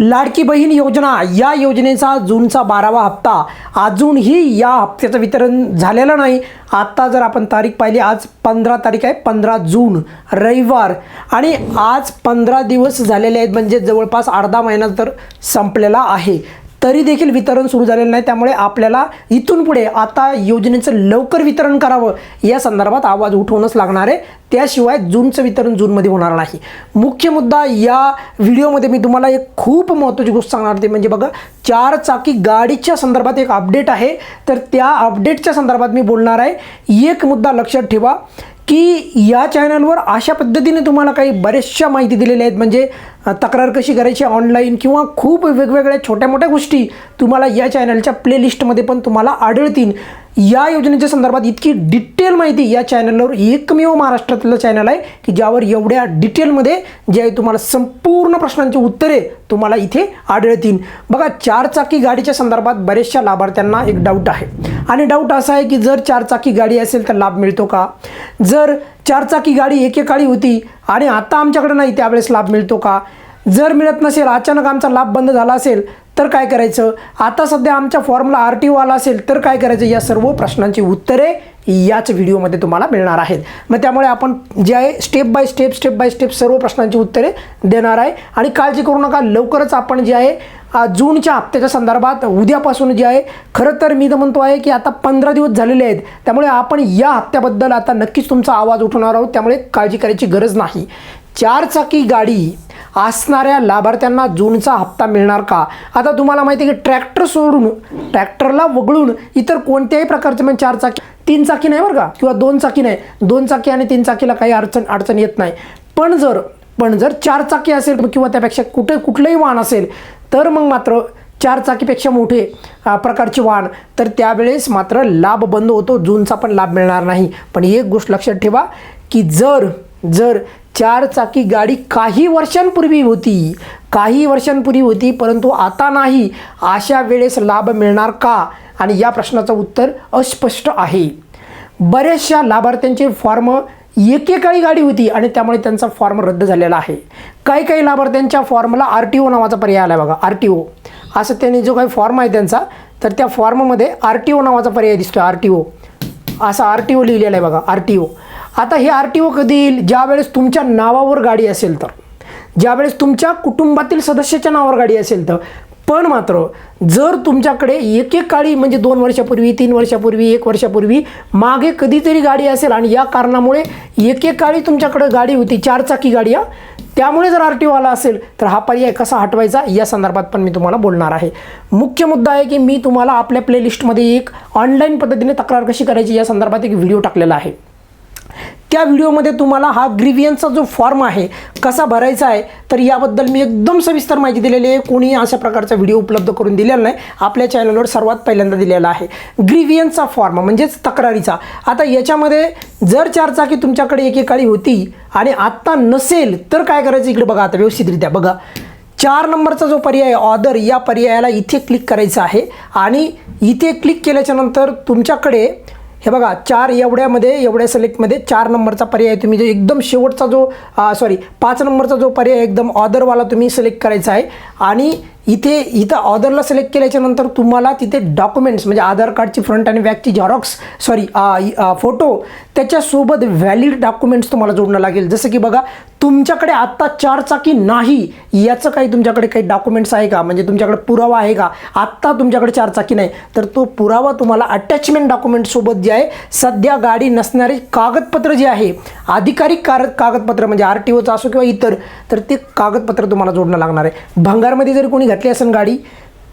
लाडकी बहीण योजना. या योजनेचा जूनचा बारावा हप्ता. अजूनही या हप्त्याचं वितरण झालेलं नाही. आत्ता जर आपण तारीख पाहिली आज पंधरा तारीख आहे पंधरा जून रविवार. आणि आज पंधरा दिवस झालेले आहेत म्हणजे जवळपास अर्धा महिना तर संपलेला आहे. तरी देखील वितरण सुरू झालेलं नाही. त्यामुळे आपल्याला इथून पुढे आता योजनेचं लवकर वितरण करावं या संदर्भात आवाज उठवूनच लागणार आहे. त्याशिवाय जूनचं वितरण जूनमध्ये होणार नाही. मुख्य मुद्दा या व्हिडिओमध्ये मी तुम्हाला एक खूप महत्त्वाची गोष्ट सांगणार ते म्हणजे बघा चार चाकी गाडीच्या संदर्भात एक अपडेट आहे. तर त्या अपडेटच्या संदर्भात मी बोलणार आहे. एक मुद्दा लक्षात ठेवा. की या चॅनलवर अशा पद्धतीने तुम्हाला काही बऱ्याचशा माहिती दिलेल्या आहेत. म्हणजे तक्रार कशी करायची ऑनलाईन किंवा खूप वेगवेगळ्या छोट्या मोठ्या गोष्टी तुम्हाला या चॅनलच्या प्लेलिस्टमध्ये पण तुम्हाला आढळतील. या योजनेच्या संदर्भात इतकी डिटेल माहिती या चॅनलवर एकमेव महाराष्ट्रातलं चॅनल आहे की ज्यावर एवढ्या डिटेलमध्ये जे आहे तुम्हाला संपूर्ण प्रश्नांची उत्तरे तुम्हाला इथे आढळतील. बघा चारचाकी गाडीच्या संदर्भात बऱ्याचशा लाभार्थ्यांना एक डाऊट आहे. आणि डाऊट असा आहे की जर चारचाकी गाडी असेल तर लाभ मिळतो का? जर चारचाकी गाडी एकेकाळी होती आणि आता आमच्याकडे नाही त्यावेळेस लाभ मिळतो का? जर मिळत नसेल अचानक आमचा लाभ बंद झाला असेल तर काय करायचं? आता सध्या आमच्या फॉर्मला आर टी ओ आला असेल तर काय करायचं? या सर्व प्रश्नांची उत्तरे याच व्हिडिओमध्ये तुम्हाला मिळणार आहेत. मग त्यामुळे आपण जे आहे step by step step by step सर्व प्रश्नांची उत्तरे देणार आहे. आणि काळजी करू नका लवकरच आपण जे आहे जूनच्या हप्त्याच्या संदर्भात उद्यापासून जे आहे खरं तर मी तर म्हणतो आहे की आता पंधरा दिवस झालेले आहेत. त्यामुळे आपण या हप्त्याबद्दल आता नक्कीच तुमचा आवाज उठवणार आहोत. त्यामुळे काळजी करायची गरज नाही. चारचाकी गाडी असणाऱ्या लाभार्थ्यांना जूनचा हप्ता मिळणार का? आता तुम्हाला माहिती आहे की ट्रॅक्टर सोडून ट्रॅक्टरला वगळून इतर कोणत्याही प्रकारचे म्हणजे चार चाकी तीन चाकी नाही बरं का? किंवा दोन चाकी नाही. दोन चाकी आणि तीन चाकीला काही अडचण अडचण येत नाही. पण जर पण जर चार चाकी असेल किंवा त्यापेक्षा कुठे कुठलंही वाहन असेल तर मग मात्र चारचाकीपेक्षा मोठे प्रकारची प्रकारचे वाहन. तर त्यावेळेस मात्र लाभ बंद होतो जूनचा पण लाभ मिळणार नाही. पण एक गोष्ट लक्षात ठेवा की जर जर चारचाकी गाडी काही वर्षांपूर्वी होती काही वर्षांपूर्वी होती परंतु आता नाही अशा वेळेस लाभ मिळणार का? आणि या प्रश्नाचं उत्तर अस्पष्ट आहे. बऱ्याचशा लाभार्थ्यांचे फॉर्म एकेकाळी गाडी होती आणि त्यामुळे त्यांचा फॉर्म रद्द झालेला आहे. काही काही लाभार्थ्यांच्या फॉर्मला आर टी ओ नावाचा पर्याय आला बघा आर टी ओ असं त्यांनी जो काही फॉर्म आहे त्यांचा तर त्या फॉर्ममध्ये आर टी ओ नावाचा पर्याय दिसतो आर टी ओ असा आर टी ओ लिहिलेला आहे बघा आर टी ओ आता हे आर टी ओ कधी येईल? ज्यावेळेस तुमच्या नावावर गाडी असेल तर. ज्यावेळेस तुमच्या कुटुंबातील सदस्याच्या नावावर गाडी असेल तर. पण मात्र जर तुमच्याकडे एक एक काळी म्हणजे दोन वर्षापूर्वी तीन वर्षापूर्वी एक वर्षापूर्वी मागे कधीतरी गाडी असेल आणि या कारणामुळे एक एक काळी तुमच्याकडे गाडी होती चारचाकी गाडी या त्यामुळे जर आर टी ओ आला असेल तर हा पर्याय कसा हटवायचा? या संदर्भात पण मी तुम्हाला बोलणार आहे. मुख्य मुद्दा आहे की मी तुम्हाला आपल्या प्लेलिस्टमध्ये एक ऑनलाईन पद्धतीने तक्रार कशी करायची? या संदर्भात एक व्हिडिओ टाकलेला आहे. त्या व्हिडिओमध्ये तुम्हाला हा ग्रिव्हियन्सचा जो फॉर्म आहे कसा भरायचा आहे तर याबद्दल मी एकदम सविस्तर माहिती दिलेली आहे. कोणी अशा प्रकारचा व्हिडिओ उपलब्ध करून दिलेला नाही. आपल्या चॅनलवर सर्वात पहिल्यांदा दिलेला आहे. ग्रिव्हियन्सचा फॉर्म म्हणजेच तक्रारीचा. आता याच्यामध्ये जर चार चाकी तुमच्याकडे एकेकाळी होती आणि आत्ता नसेल तर काय करायचं इकडे बघा आता व्यवस्थितरित्या. बघा चार नंबरचा जो पर्याय ऑदर या पर्यायाला इथे क्लिक करायचा आहे. आणि इथे क्लिक केल्याच्यानंतर तुमच्याकडे हे बघा चार एवढ्यामध्ये एवढ्या सिलेक्टमध्ये चार नंबरचा पर्याय तुम्ही जो एकदम शेवटचा जो सॉरी पाच नंबरचा जो पर्याय एकदम ऑदरवाला तुम्ही सिलेक्ट करायचा आहे. आणि इथे इथं ऑदरला सिलेक्ट केल्याच्यानंतर तुम्हाला तिथे डॉक्युमेंट्स म्हणजे आधार कार्डची फ्रंट आणि बॅकची झेरॉक्स सॉरी फोटो त्याच्यासोबत व्हॅलिड डॉक्युमेंट्स तुम्हाला जोडणं लागेल. जसं की बघा तुमच्याकडे आत्ता चारचाकी नाही याचं काही तुमच्याकडे काही डॉक्युमेंट्स आहे का? म्हणजे तुमच्याकडे पुरावा आहे का? आत्ता तुमच्याकडे चारचाकी नाही. तर तो पुरावा तुम्हाला अटॅचमेंट डॉक्युमेंटसोबत जे आहे सध्या गाडी नसणारे कागदपत्र जे आहे आधिकारिक कार कागदपत्र म्हणजे आर टी ओचं असो किंवा इतर तर ते कागदपत्र तुम्हाला जोडणं लागणार आहे. भंगारमध्ये जर कोणी घातली असेल गाडी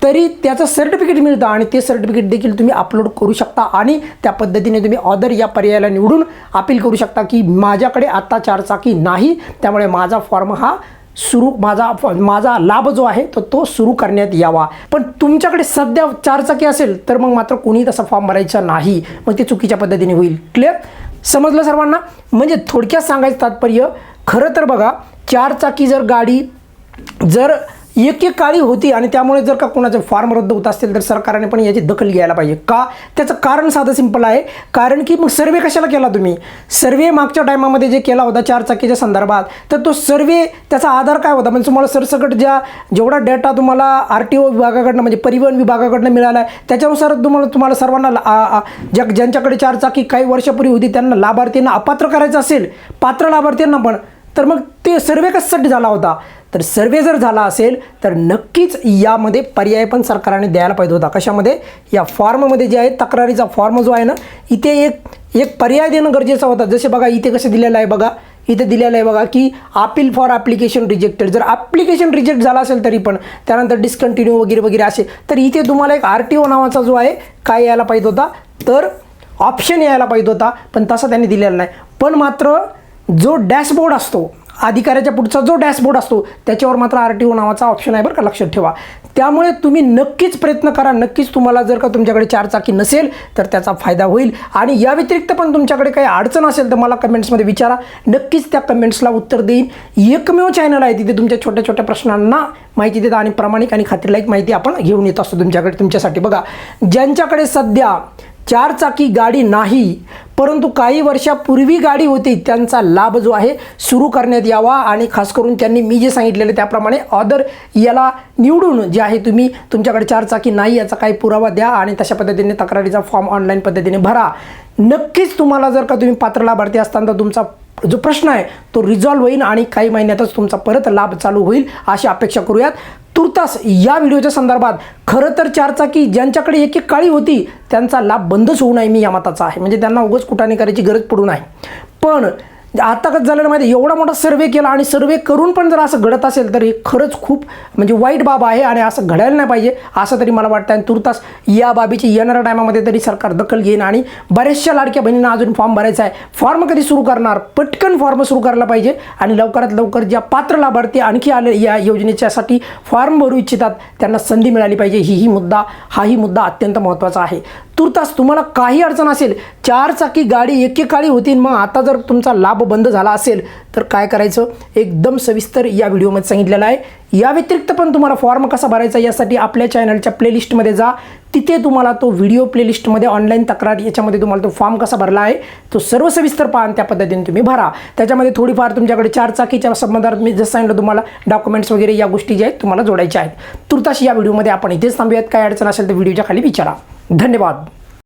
तरी त्याचं सर्टिफिकेट मिळतं आणि ते सर्टिफिकेट देखील तुम्ही अपलोड करू शकता आणि त्या पद्धतीने तुम्ही ऑदर या पर्यायाला निवडून अपील करू शकता की माझ्याकडे आत्ता चारचाकी नाही त्यामुळे माझा फॉर्म हा सुरू माझा माझा लाभ जो आहे तो तो सुरू करण्यात यावा. पण तुमच्याकडे सध्या चारचाकी असेल तर मग मात्र कोणी तसा फॉर्म भरायचा नाही. मग ते चुकीच्या पद्धतीने होईल. क्लिअर समजलं सर्वांना? म्हणजे थोडक्यात सांगायचं तात्पर्य खरं तर बघा चारचाकी जर गाडी जर एक काळी होती आणि त्यामुळे जर का कोणाचे फॉर्म रद्द होत असतील तर सरकारने पण याची दखल घ्यायला पाहिजे. का? त्याचं कारण साधं सिंपल आहे. कारण की मग सर्वे कशाला केला तुम्ही? सर्वे मागच्या टायमामध्ये जे केला होता चार चाकीच्या संदर्भात तर तो सर्वे त्याचा आधार काय होता? म्हणजे तुम्हाला सरसकट ज्या जेवढा डेटा तुम्हाला आर टी ओ विभागाकडनं म्हणजे परिवहन विभागाकडनं मिळाला आहे त्याच्यानुसार तुम्हाला तुम्हाला सर्वांना ला- ज्या ज्यांच्याकडे चार चाकी काही वर्षापूर्वी होती त्यांना लाभार्थींना अपात्र करायचं असेल पात्र लाभार्थींना पण तर मग ते सर्वे कशासाठी झाला होता? तर सर्वे जर झाला असेल तर नक्कीच यामध्ये पर्याय पण सरकारने द्यायला पाहिजे होता. कशामध्ये? या फॉर्ममध्ये जे आहे तक्रारीचा फॉर्म जो आहे ना इथे एक एक पर्याय देणं गरजेचं होता. जसे बघा इथे कसं दिलेलं आहे बघा इथे दिलेलं आहे बघा की अपील फॉर ॲप्लिकेशन रिजेक्टेड जर ॲप्लिकेशन रिजेक्ट झाला असेल तरी पण त्यानंतर डिस्कंटिन्यू वगैरे वगैरे असे तर इथे तुम्हाला एक आर टी ओ नावाचा जो आहे काय यायला पाहिजे होता? तर ऑप्शन यायला पाहिजे होता पण तसा त्यांनी दिलेला नाही. पण मात्र जो डॅशबोर्ड असतो अधिकाऱ्याच्या पुढचा जो डॅशबोर्ड असतो त्याच्यावर मात्र आर टी ओ नावाचा ऑप्शन आहे बरं का लक्षात ठेवा. त्यामुळे तुम्ही नक्कीच प्रयत्न करा नक्कीच तुम्हाला जर का तुमच्याकडे चार चाकी नसेल तर त्याचा फायदा होईल. आणि या व्यतिरिक्त पण तुमच्याकडे काही अडचण असेल तर मला कमेंट्समध्ये विचारा. नक्कीच त्या कमेंट्सला उत्तर देईन. एकमेव चॅनल आहे तिथे तुमच्या छोट्या छोट्या प्रश्नांना माहिती देतात आणि प्रामाणिक आणि खात्रीलायक माहिती आपण घेऊन येत असतो तुमच्याकडे तुमच्यासाठी. बघा ज्यांच्याकडे सध्या चार चाकी गाडी नाही परंतु काही वर्षापूर्वी गाडी होती त्यांचा लाभ जो आहे सुरू करण्यात यावा आणि खास करून त्यांनी मी जे सांगितलेलं त्याप्रमाणे ऑदर याला निवडून जे आहे तुम्ही तुमच्याकडे चार चाकी नाही याचा काही पुरावा द्या आणि तशा पद्धतीने तक्रारीचा फॉर्म ऑनलाईन पद्धतीने भरा. नक्कीच तुम्हाला जर का तुम्ही पात्र लाभार्थी असताना तर तुमचा जो प्रश्न आहे तो रिझॉल्व्ह होईल आणि काही महिन्यातच तुमचा परत लाभ चालू होईल अशी अपेक्षा करूयात. तूर्तास या व्हिडिओच्या संदर्भात खरं तर चारचाकी ज्यांच्याकडे एक एक काळी होती त्यांचा लाभ बंदच होऊ नये मी या मताचा आहे. म्हणजे त्यांना उगाच कुठाने करायची गरज पडू नाही. पण आता कसं झालेलं माहिती आहे, एवढा मोठा सर्वे केला आणि सर्वे करून पण जर असं घडत असेल तर हे खरंच खूप म्हणजे वाईट बाब आहे आणि असं घडायला नाही पाहिजे असं तरी मला वाटतं. आणि तुर्तास या बाबीची येणाऱ्या टायमामध्ये तरी सरकार दखल घेईन आणि बऱ्याचशा लाडक्या बहिणींना अजून फॉर्म भरायचा आहे. फॉर्म कधी सुरू करणार? पटकन फॉर्म सुरू करायला पाहिजे आणि लवकरात लवकर ज्या पात्र लाभार्थी आणखी आले या योजनेच्यासाठी फॉर्म भरू इच्छितात त्यांना संधी मिळाली पाहिजे. ही ही मुद्दा हाही मुद्दा अत्यंत महत्त्वाचा आहे. तुर्तास तुम्हाला काही अडचण असेल चार चाकी गाडी एकेकाळी होती मग आता जर तुमचा लाभ बंद झाला असेल तर काय करायचं? एकदम सविस्तर या व्हिडिओमध्ये सांगितलेलं आहे. या व्यतिरिक्त पण तुम्हाला फॉर्म कसा भरायचा यासाठी आपल्या चॅनलच्या प्लेलिस्टमध्ये जा. तिथे तुम्हाला तो व्हिडिओ प्लेलिस्टमध्ये ऑनलाईन तक्रार याच्यामध्ये तुम्हाला तो फॉर्म कसा भरला आहे तो सर्व सविस्तर पहा त्या पद्धतीने तुम्ही भरा. त्याच्यामध्ये थोडीफार तुमच्याकडे चार चाकीच्या संबंधात मी जसं सांगितलं तुम्हाला डॉक्युमेंट्स वगैरे या गोष्टी ज्या आहेत तुम्हाला जोडायच्या आहेत. तुर्ताशी या व्हिडिओमध्ये आपण इथेच थांबूयात. काय अडचण असेल तर व्हिडिओच्या खाली विचारा. धन्यवाद.